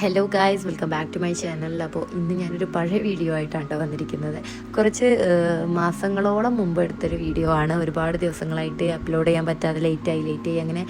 Hello guys welcome back to my channel അപ്പോൾ ഇന്ന് ഞാനൊരു പഴയ വീഡിയോ ആയിട്ടാണ് കേട്ടോ വന്നിരിക്കുന്നത്. കുറച്ച് മാസങ്ങളോളം മുമ്പ് എടുത്തൊരു വീഡിയോ ആണ്. ഒരുപാട് ദിവസങ്ങളായിട്ട് അപ്ലോഡ് ചെയ്യാൻ പറ്റാതെ ലേറ്റായി ലേറ്റായി അങ്ങനെ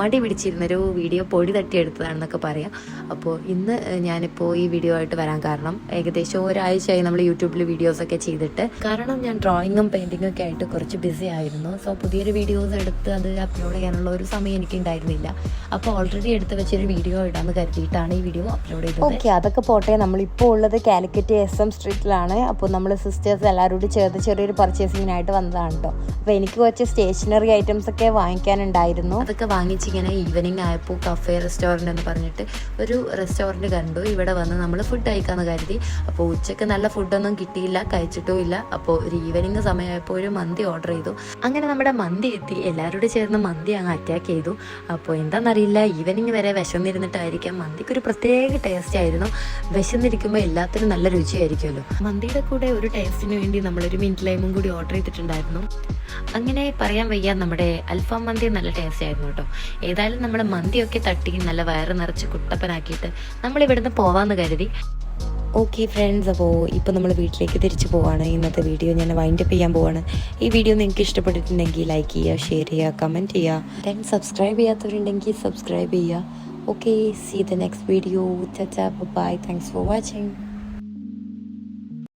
മടി പിടിച്ചിരുന്നൊരു വീഡിയോ പൊടി തട്ടിയെടുത്തതാണെന്നൊക്കെ പറയാം. അപ്പോൾ ഇന്ന് ഞാനിപ്പോൾ ഈ വീഡിയോ ആയിട്ട് വരാൻ കാരണം ഏകദേശം ഒരാഴ്ചയായി നമ്മൾ യൂട്യൂബിൽ വീഡിയോസൊക്കെ ചെയ്തിട്ട്. കാരണം ഞാൻ ഡ്രോയിങ്ങും പെയിന്റിങ്ങും ഒക്കെ ആയിട്ട് കുറച്ച് ബിസി ആയിരുന്നു. സോ പുതിയൊരു വീഡിയോസ് എടുത്ത് അത് അപ്ലോഡ് ചെയ്യാനുള്ള ഒരു സമയം എനിക്ക് ഉണ്ടായിരുന്നില്ല അപ്പോൾ ഓൾറെഡി എടുത്ത് വെച്ചൊരു വീഡിയോ ഇടാമെന്ന് കരുതിയിട്ടാണ് ഈ വീഡിയോ അപ്ലോഡ് ചെയ്തു ഓക്കെ അതൊക്കെ പോട്ടെ. നമ്മളിപ്പോൾ ഉള്ളത് കാലിക്കറ്റ് എസ് എം സ്ട്രീറ്റിലാണ് അപ്പോൾ നമ്മൾ സിസ്റ്റേഴ്സ് എല്ലാവരും കൂടി ചേർന്ന് ചെറിയൊരു പർച്ചേസിങ്ങിനായിട്ട് വന്നതാണ് കേട്ടോ അപ്പോൾ എനിക്ക് കുറച്ച് സ്റ്റേഷനറി ഐറ്റംസ് ഒക്കെ വാങ്ങിക്കാനുണ്ടായിരുന്നു. അതൊക്കെ വാങ്ങിച്ചിങ്ങനെ ഈവനിങ് ആയപ്പോൾ കഫേ റെസ്റ്റോറന്റ് എന്ന് പറഞ്ഞിട്ട് ഒരു റെസ്റ്റോറന്റ് കണ്ടു. ഇവിടെ വന്ന് നമ്മൾ ഫുഡ് കഴിക്കാമെന്ന് കരുതി. അപ്പോൾ ഉച്ചയ്ക്ക് നല്ല ഫുഡൊന്നും കിട്ടിയില്ല കഴിച്ചിട്ടും ഇല്ല. അപ്പോൾ ഒരു ഈവനിങ് സമയമായപ്പോൾ ഒരു മന്തി ഓർഡർ ചെയ്തു. അങ്ങനെ നമ്മുടെ മന്തി എത്തി. എല്ലാവരോടും ചേർന്ന് മന്തി അങ്ങ് അറ്റാക്ക് ചെയ്തു. അപ്പോൾ എന്താണെന്നറിയില്ല ഈവനിങ് വരെ വിശന്നിരുന്നിട്ടായിരിക്കാം. മന്തിക്ക് ഒരു പ്രത്യേക ടേസ്റ്റ് ആയിരുന്നു. വിശന്നിരിക്കുമ്പോൾ എല്ലാത്തിനും നല്ല രുചിയായിരിക്കുമല്ലോ. മന്തിയുടെ കൂടെ ഒരു ടേസ്റ്റിന് വേണ്ടി നമ്മളൊരു മിനിറ്റ് ലൈമും കൂടി ഓർഡർ ചെയ്തിട്ടുണ്ടായിരുന്നു. അങ്ങനെ പറയാൻ വയ്യ നമ്മുടെ അൽഫാം മന്തി നല്ല ടേസ്റ്റ് ആയിരുന്നു കേട്ടോ. ഏതായാലും നമ്മൾ മന്തിയൊക്കെ തട്ടി നല്ല വയറ് നിറച്ച് കുട്ടപ്പനാക്കിയിട്ട് നമ്മൾ ഇവിടുന്ന് പോവാന്ന് കരുതി. ഓക്കെ ഫ്രണ്ട്സ് അപ്പോൾ ഇപ്പോൾ നമ്മൾ വീട്ടിലേക്ക് തിരിച്ചു പോവാണ്. ഇന്നത്തെ വീഡിയോ ഞാൻ വൈൻഡപ്പ് ചെയ്യാൻ പോവാണ്. ഈ വീഡിയോ നിങ്ങൾക്ക് ഇഷ്ടപ്പെട്ടിട്ടുണ്ടെങ്കിൽ ലൈക്ക് ചെയ്യുക ഷെയർ ചെയ്യുക കമന്റ് ചെയ്യുക. ദെൻ സബ്സ്ക്രൈബ് ചെയ്യാത്തവരുണ്ടെങ്കിൽ സബ്സ്ക്രൈബ് ചെയ്യുക. okay see you the next video. Tata bye bye thanks for watching.